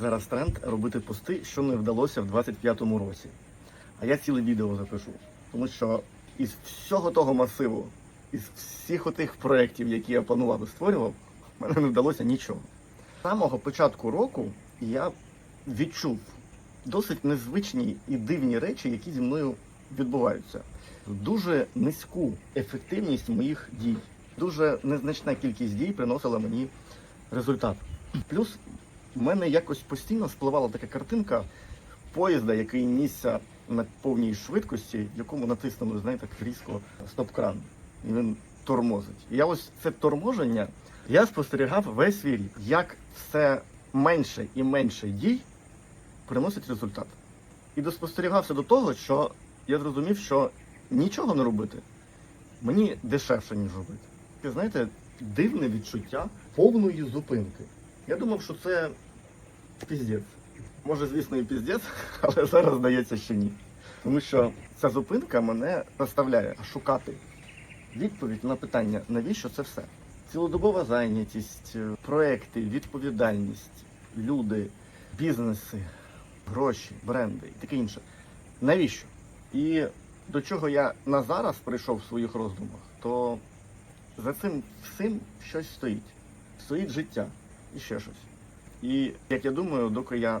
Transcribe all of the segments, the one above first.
зараз тренд робити пости, що не вдалося в 25-му році. А я ціле відео запишу. Тому що із всього того масиву, із всіх отих проєктів, які я планував і створював, в мене не вдалося нічого. З самого початку року я відчув досить незвичні і дивні речі, які зі мною відбуваються. Дуже низьку ефективність моїх дій. Дуже незначна кількість дій приносила мені результат. Плюс в мене якось постійно спливала така картинка поїзда, який нісся на повній швидкості, якому натиснено, знаєте, так різко стоп-кран. І він тормозить. І я ось це торможення я спостерігав весь свій рік, як все менше і менше дій приносить результат. І доспостерігався до того, що я зрозумів, що нічого не робити мені дешевше, ніж робити. Ви знаєте, дивне відчуття повної зупинки. Я думав, що це піздець. Може, звісно, і піздець, але зараз здається, що ні. Тому що ця зупинка мене заставляє шукати відповідь на питання, навіщо це все. Цілодобова зайнятість, е, проекти, відповідальність, люди, бізнеси, гроші, бренди і таке інше. Навіщо? І до чого я на зараз прийшов в своїх роздумах, то за цим всім щось стоїть. Стоїть життя і ще щось. І як я думаю, доки я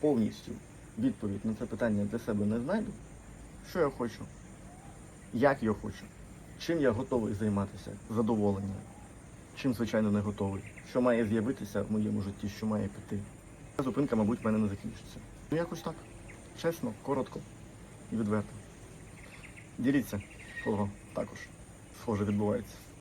повністю відповідь на це питання для себе не знайду, що я хочу, як я хочу, чим я готовий займатися, задоволення, чим, звичайно, не готовий, що має з'явитися в моєму житті, що має піти. Ця зупинка, мабуть, в мене не закінчиться. Ну, якось так. Чесно, коротко і відверто. Діліться, кого також схоже відбувається.